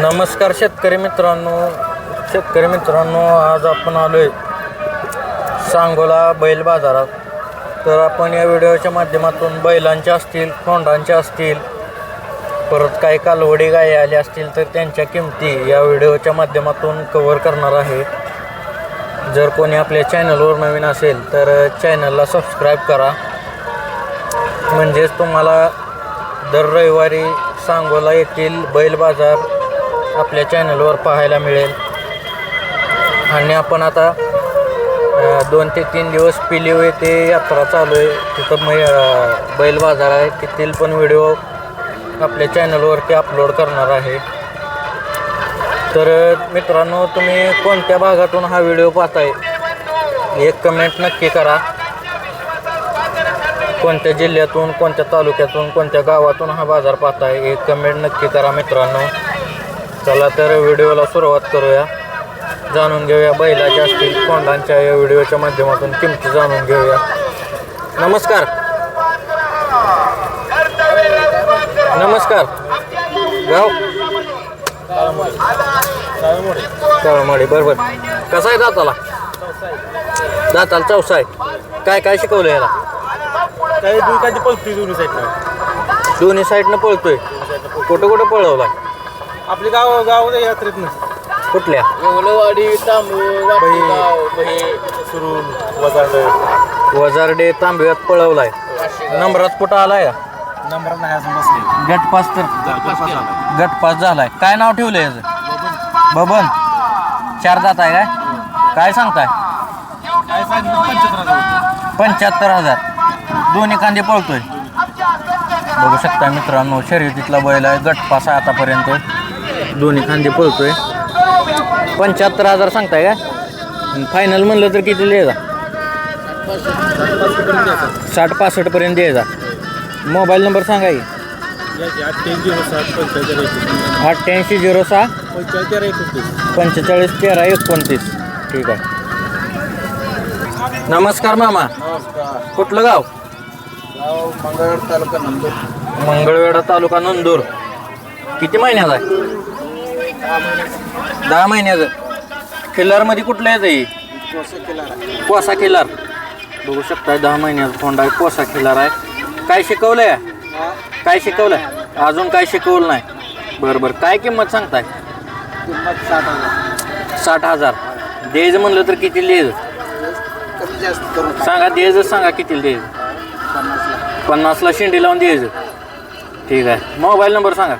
नमस्कार शेतकरी मित्रांनो. शेतकरी मित्रांनो आज आपण आलोय सांगोला बैल बाजारात. तर आपण या व्हिडिओच्या माध्यमातून बैलांच्या असतील खोंडांच्या असतील परत काही कालवडी गायी आल्या असतील तर त्यांच्या किमती या व्हिडिओच्या माध्यमातून कव्हर करणार आहे. जर कोणी आपल्या चॅनलवर नवीन असेल तर चॅनलला सबस्क्राईब करा. म्हणजेच तुम्हाला दर रविवारी सांगोला येथील बैल बाजार आपल्या चॅनलवर पाहायला मिळेल. आणि आपण आता दोन ते तीन दिवस पिलीव येथे यात्रा चालू आहे. तिथं मै बैल बाजार आहे. तेथील पण व्हिडिओ आपल्या चॅनलवरती अपलोड करणार आहे. तर मित्रांनो तुम्ही कोणत्या भागातून हा व्हिडिओ पाहताय? एक कमेंट नक्की करा. कोणत्या जिल्ह्यातून कोणत्या तालुक्यातून कोणत्या गावातून हा बाजार पाहताय? एक कमेंट नक्की करा मित्रांनो. चला तर व्हिडिओला सुरुवात करूया. जाणून घेऊया बैलाच्या असतील कोंडांच्या या व्हिडिओच्या माध्यमातून किमती जाणून घेऊया. नमस्कार. नमस्कार. गाव? काळमोडी बरोबर. कसा आहे दाताला? दाताला चौसा आहे. काय काय शिकवलं याला? पलती दोन्ही साईडनं दोन्ही साईडनं पळतोय. कुठं कुठं पळवलाय? आपले गाव गाव यात्रेत ना. कुठल्या? येवलवाडी तांबे सुरून वजाड. वजारडे तांब्यात पळवलाय. नंबरात कुठं आलाय? का नंबर नाही अजून बसले. गटपास तर. गटपास झालाय. काय नाव ठेवलं याचं? बबन. चार दात आहे काय? काय सांगताय? काय सांगितलं पंच्याहत्तर हजार. दोन्ही कांदे पळतोय. बघू शकता मित्रांनो शर्यतीतला बैल आहे. गटपास आहे आतापर्यंत. दोन्ही खांदे पळतोय. पंच्याहत्तर हजार सांगताय का? फायनल म्हणलं तर किती द्यायचा साठ पासष्ट पर्यंत द्यायचा मोबाईल नंबर सांगा की. अठ्ठ्याऐंशी झिरो सहा. पंचेचाळीस तेरा एकोणतीस. ठीक आहे. नमस्कार मामा. कुठलं गाव? मंगळवेढ तालुका नंदूर. मंगळवेढा तालुका नंदूर. किती महिन्याचा आहे? दहा महिन्याचं. किल्लारमध्ये कुठलं येतं ही कोसा किल्लार बघू शकताय दहा महिन्याचा फोंडा आहे. कोसा किल्लार आहे. काय शिकवलंय? काय शिकवलंय? अजून काय शिकवलं नाही. बरं बरं. काय किंमत सांगताय? किंमत साठ हजार. साठ हजार द्यायचं म्हणलं तर किती द्यायचं सांगा द्यायचं सांगा किती द्यायचं पन्नासला. पन्नासला शेंडी लावून द्यायचं ठीक आहे. मोबाईल नंबर सांगा.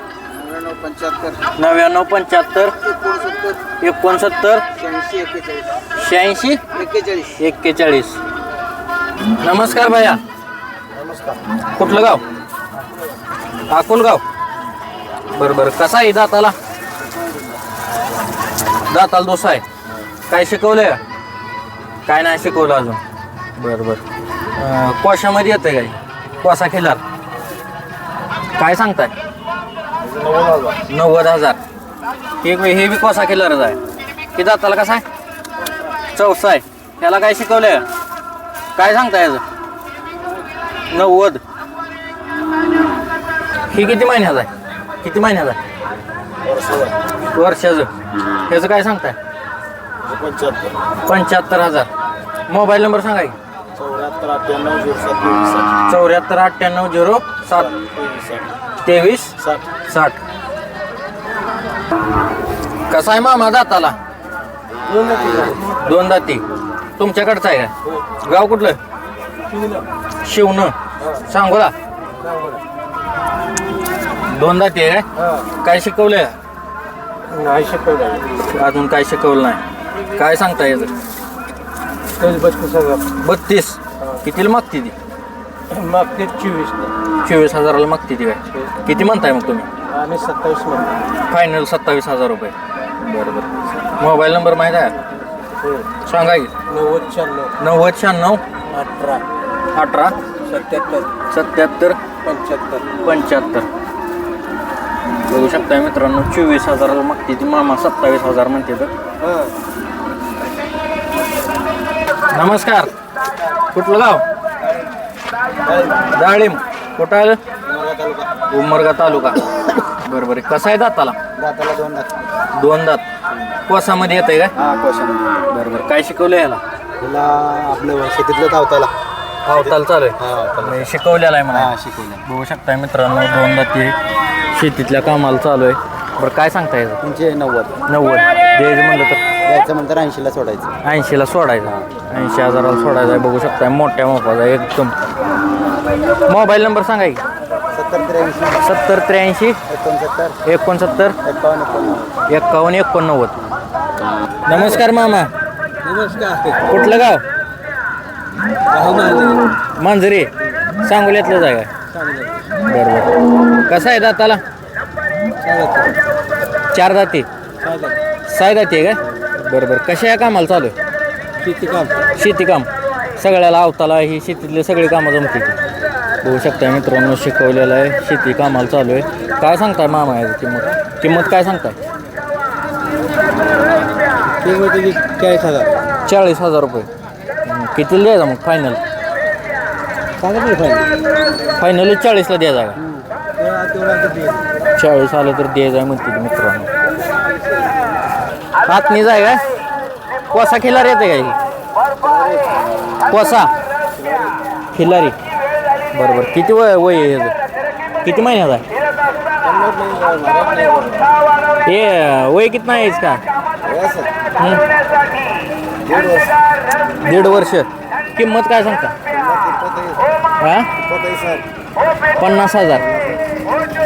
नव्याण्णव पंच्याहत्तर. नव्याण्णव पंच्याहत्तर. एकोणसत्तर. एकोणसत्तर. शहाऐंशी एक्केचाळीस. शहाऐंशी. एक्केचाळीस. एक्केचाळीस. नमस्कार भैया. नमस्कार. कुठलं गाव? अकोलगाव बरं बरं. कसा आहे दाताला? दाताला दोसा आहे. काय शिकवलंय? काय नाही शिकवलं अजून. बरं बरं. अं, कोशामध्ये येतं काय? कोसा खिलार. काय सांगताय? नव्वद हजार. हे हे बी कोसा खिलारच आहे की दाताला कसा आहे? चौसा आहे. त्याला काय शिकवलंय? काय सांगताय याचं नव्वद. ही किती महिन्याचा आहे? किती महिन्याचा आहे? वर्षाचं. ह्याचं काय सांगताय? पंच्याहत्तर हजार. मोबाईल नंबर सांगा की. चौऱ्याहत्तर अठ्ठ्याण्णव झिरो सात चौऱ्याहत्तर अठ्ठ्याण्णव झिरो सात तेवीस साठ. कसा आहे मामा दाताला? दोन दाती. तुमच्याकडचं आहे का? गाव कुठलं? शिवणं. सांगोला. दोन दाती आहे काय काय नाही शिकवलं अजून काय शिकवलं नाही. काय सांगता याचं? बत्तीस हजार बत्तीस. कितीला मागते ती? मग ते चोवीस. चोवीस हजाराला मागते ती काय? किती म्हणताय मग तुम्ही? आणि सत्तावीस म्हणतो. फायनल सत्तावीस हजार रुपये. बरं बरं. मोबाईल नंबर माहीत आहे? सांगा की. नव्वद शहाण्णव. नव्वद शहाण्णव? अठरा. अठरा? सत्याहत्तर. सत्याहत्तर? पंच्याहत्तर. पंच्याहत्तर. बघू शकताय मित्रांनो चोवीस हजाराला मागते ती. मामा सत्तावीस हजार म्हणते तर. हां. नमस्कार. कुठलं गाव? डाळिंब तालुका. उमरगा तालुका. बरं बरं. कसं आहे दाताला? दाताला दोन दात. दोन दात. कोसामध्ये येत आहे का हा क्वेश्चन बरोबर काय शिकवलं याला? त्याला आपलं शेतीतलं धावताला. अवताल चालू आहे? हा म्हणजे शिकवलेला आहे हा शिकवलं बघू शकताय मित्रांनो दोन दाती शेतीतल्या कामाला चालू आहे. बरं काय सांगता येतं तुमचे नव्वद. नव्वद. द्यायचं म्हणलं तर? द्यायचं म्हणतं ऐंशीला सोडायचं. ऐंशीला सोडायचं. ऐंशी हजाराला सोडायचं बघू शकताय मोठ्या मोबाईलचा एकदम. मोबाईल नंबर सांगा की. सत्तर त्र्याऐंशी. सत्तर त्र्याऐंशी. एकोणसत्तर. एकोणसत्तर. एकावन्न एकोणनव्वद. नमस्कार मामा. नमस्कार. कुठलं गाव? मांजरे. सांगोल्यातलं जागा. बरं बरं कसं आहे दाताला? चार दाती. सहा दाती. आहे का? बरं बरं कशा या कामाला चालू आहे? किती काम. शेती काम. सगळ्याला अवताला ही शेतीतले सगळे कामं जमते की बघू शकताय मित्रांनो शिकवलेलं आहे. शेती कामाला चालू आहे. काय सांगताय मामा याची किंमत? किंमत काय सांगताय? चाळीस हजार. चाळीस हजार रुपये. कितीला द्यायचा मग? फायनल फायनल चाळीसला द्यायचा का? चाळीस आलं तर द्यायचं आहे म्हणते मित्रांनो. हातनी जाय का? कोसा खिलार येते का ही कोसा? खिलारी बरोबर. किती वय वय आहे ह्याचं? किती महिन्याचा आहे? हे वय किती नाही आहेच का? दीड वर्ष. किंमत काय सांगता? हा? पन्नास हजार.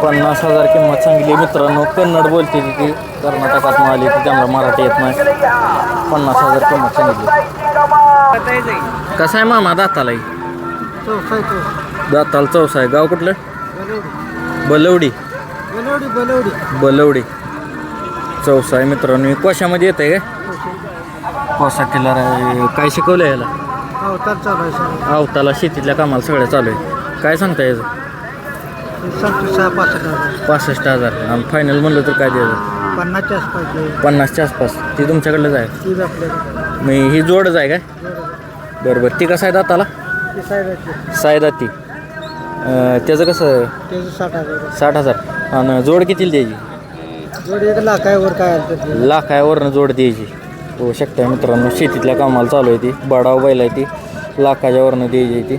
पन्नास हजार किंमत सांगितली. मित्रांनो कन्नड बोलते ती कर्नाटकात आली ती त्यांना मराठी येत नाही. पन्नास हजार किंमत सांगितली. कसा आहे मामा दाताला? दाताला चौसा आहे. गाव कुठलं? बलवडी. बलवडी. चौसा आहे मित्रांनो. कोशामध्ये येत आहे का कोसा किल्लार आहे काय शिकवलं याला? अवताला शेतीतल्या कामाला सगळं चालू आहे. काय सांगता याचं सांगतो सहा पासष्ट हजार. पासष्ट हजार आणि फायनल म्हणलं तर काय द्यायचं? पन्नासच्या आसपास. पन्नासच्या आसपास ती तुमच्याकडलंच आहे. ती बी आपल्याला मी ही जोडच आहे काय? बरं बरं. ती कसं आहे दाताला? ती त्याचं कसं त्याचं साठ हजार. साठ हजार आणि जोड कितीला द्यायची? जोडी एक लाख आहे वर काय आलं आहे जोड द्यायची. होऊ शकता मित्रांनो. शेतीतल्या कामाला चालू आहे ती. बडाव बैल आहे ती. लाखाच्या वरनं द्यायची ती.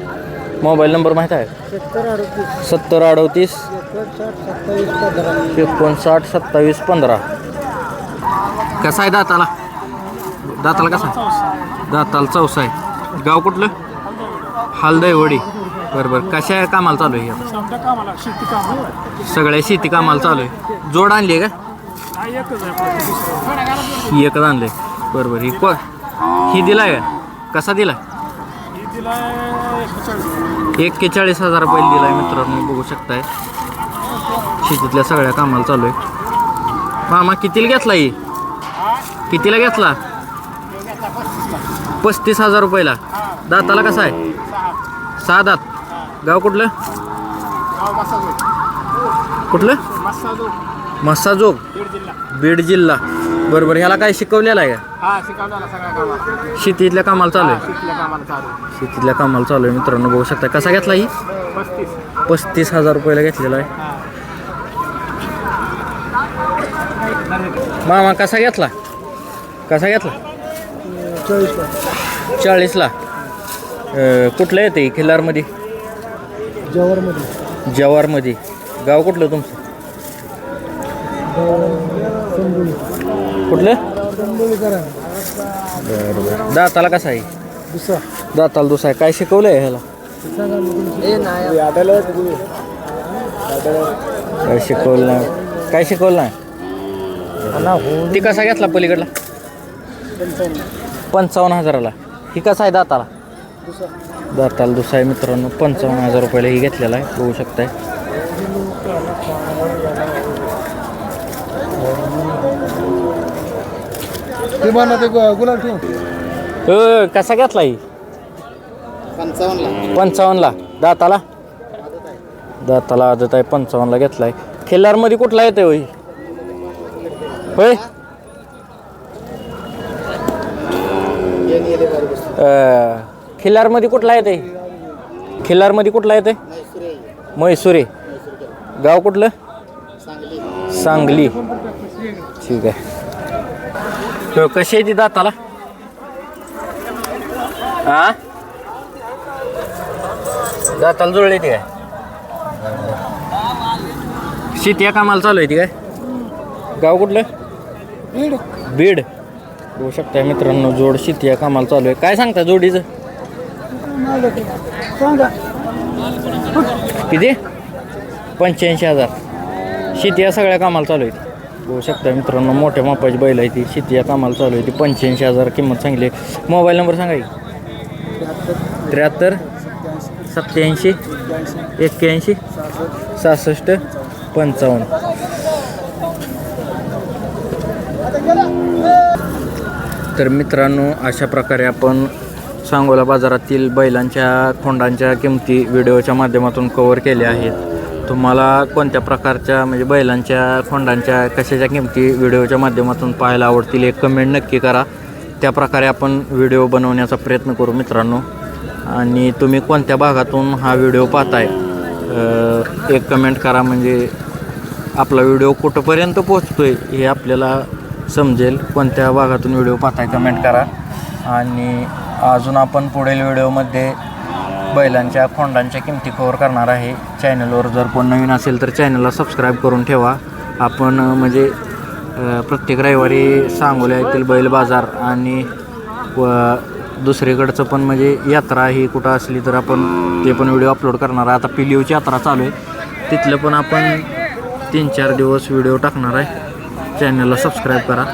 मोबाईल नंबर माहीत आहे? सत्तर अडतीस. सत्तर अडतीस एकोणसाठ सत्तावीस पंधरा. एकोणसाठ सत्तावीस पंधरा कसा आहे दाताला? दाताला कसा आहे? दाताला चौसा आहे. गाव कुठलं? हालदैवडी. बरं बरं. कशा कामाला चालू आहे हे? समजा कामाला शेती काम सगळ्या शेती कामाला चालू आहे. जोड आणली आहे का? एकच आहे ही एकच आणले बरं बरं. ही को ही दिलाय का? कसा दिला एक्केचाळीस हजार रुपये दिलाय मित्रांनो बघू शकताय. शेतीतल्या सगळ्या कामाला चालू आहे. मामा कितीला घेतला ही? कितीला घेतला? पस्तीस हजार रुपयाला. दाताला कसा आहे? सहा दात. गाव कुठलं? कुठलं? मस्साजोग बीड जिल्हा. बरोबर ह्याला काय शिकवलेलं आहे का? हा शिकवला सगळ्या कामाला. शेतीतल्या कामाला चालू आहे? शिकल्या कामाला चालू शेतीतल्या कामाला चालू आहे मित्रांनो बघू शकता. कसा घेतला ही? पस्तीस. पस्तीस हजार रुपयाला घेतलेला आहे. मामा कसा घेतला? कसा घेतला? चाळीसला. अं, कुठलं येते खिल्लारमध्ये? जवळमध्ये जवारमध्ये. गाव कुठलं तुमचं? कुठलं? बरं बरं दाताला कसा आहे? दुसरा. दाताला दुसरा आहे. काय शिकवलं आहे ह्याला काय शिकवलं नाही. काय शिकवलं नाही? ती कसा घेतला पलीकडला? पंचावन्न हजाराला. ही कसा आहे दाताला? दाताला दुसरा आहे मित्रांनो. पंचावन्न हजार रुपयाला ही घेतलेला आहे. बघू शकताय. ते म्हणा ते गुलाब ठेवून अ, कसा घेतला ही? पंचावन्नला. पंचावन्नला. दाताला? दाताला आदत आहे पंचावन्नला घेतलाय. खिल्लारमध्ये कुठला येतोय होय? होय? अ, खिल्लारमध्ये कुठला येते खिल्लारमध्ये कुठला येते म्हैसुरे गाव कुठलं? सांगली. ठीक आहे. तो कशी आहे ती दाताला? हा? दाताला जुळली ती काय? शेती या कामाला चालू आहे ती काय? गाव कुठलं? बीड. होऊ शकता मित्रांनो जोड शेती या कामाला चालू आहे. काय सांगता जोडीचं? किती? पंच्याऐंशी हजार. शेती या सगळ्या कामाला चालू आहे बघू शकता मित्रांनो मोठ्या मापाची बैल आहे ती. शेती या कामाला चालू आहे ती. पंच्याऐंशी हजार किंमत सांगली. आहे मोबाईल नंबर सांगा की. त्र्याहत्तर सत्याऐंशी एक्क्याऐंशी सहासष्ट पंचावन्न. तर मित्रांनो अशा प्रकारे आपण सांगोला बाजारातील बैलांच्या खोंडांच्या किमती व्हिडिओच्या माध्यमातून कवर केल्या आहेत. तुम्हाला कोणत्या प्रकारच्या म्हणजे बैलांच्या खोंडांच्या कशाच्या किमती व्हिडिओच्या माध्यमातून पाहायला आवडतील एक कमेंट नक्की करा. त्या प्रकारे आपण व्हिडिओ बनवण्याचा प्रयत्न करू मित्रांनो. आणि तुम्ही कोणत्या भागातून हा व्हिडिओ पाहताय एक कमेंट करा म्हणजे आपला व्हिडिओ कुठंपर्यंत पोचतोय हे आपल्याला समजेल. कोणत्या भागातून व्हिडिओ पाहताय कमेंट करा. आणि अजून आपण पुढील व्हिडिओमध्ये बैलांच्या खोंडांच्या किमती कवर करणार आहे. चॅनलवर जर कोण नवीन असेल तर चॅनलला सबस्क्राईब करून ठेवा. आपण म्हणजे प्रत्येक रविवारी सांगोल्या येथील बैल बाजार आणि व दुसरीकडचं पण म्हणजे यात्रा ही कुठं असली तर आपण ते पण व्हिडिओ अपलोड करणार आहे. आता पिलिओची यात्रा चालू आहे. तिथलं पण आपण तीन चार दिवस व्हिडिओ टाकणार आहे. चॅनलला सबस्क्राईब करा.